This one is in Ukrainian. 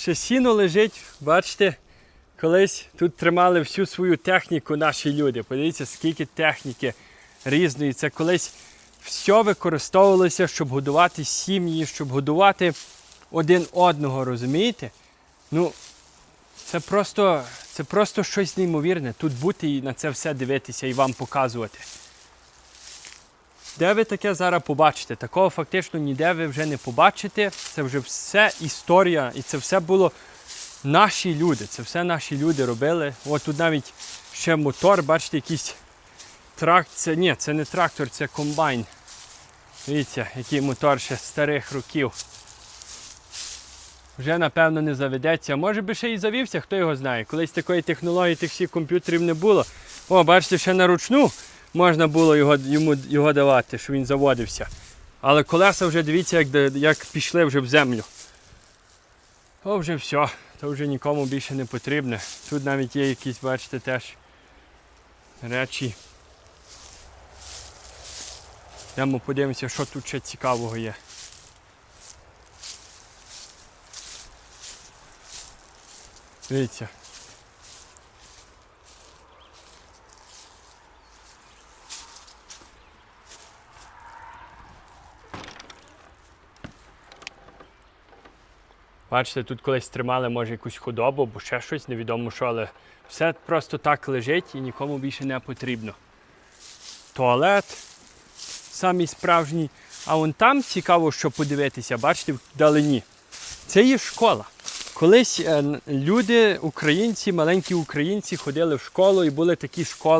ще сіно лежить, бачите, колись тут тримали всю свою техніку наші люди. Подивіться, скільки техніки різної. Це колись все використовувалося, щоб годувати сім'ї, щоб годувати один одного, розумієте? Ну, це просто, це просто щось неймовірне. Тут бути і на це все дивитися і вам показувати. Де ви таке зараз побачите? Такого фактично ніде ви вже не побачите. Це вже все історія, і це все було наші люди. Це все наші люди робили. От тут навіть ще мотор, бачите, якийсь трактор. Це, ні, це не трактор, це комбайн. Дивіться, який мотор ще старих років. Вже напевно не заведеться. Може би ще і завівся, хто його знає. Колись такої технології тих всіх комп'ютерів не було. О, бачите, ще на ручну можна було його, йому, його давати, щоб він заводився. Але колеса вже дивіться, як, як пішли вже в землю. О, вже все, то вже нікому більше не потрібне. Тут навіть є якісь, бачите, теж речі. Йдемо подивимося, що тут ще цікавого є. Дивіться. Бачите, тут колись тримали, може, якусь худобу або ще щось, невідомо що, але все просто так лежить і нікому більше не потрібно. Туалет самий справжній. А вон там цікаво, що подивитися, бачите, вдалині. Це є школа. Колись е, люди, українці, маленькі українці ходили в школу і були такі школи.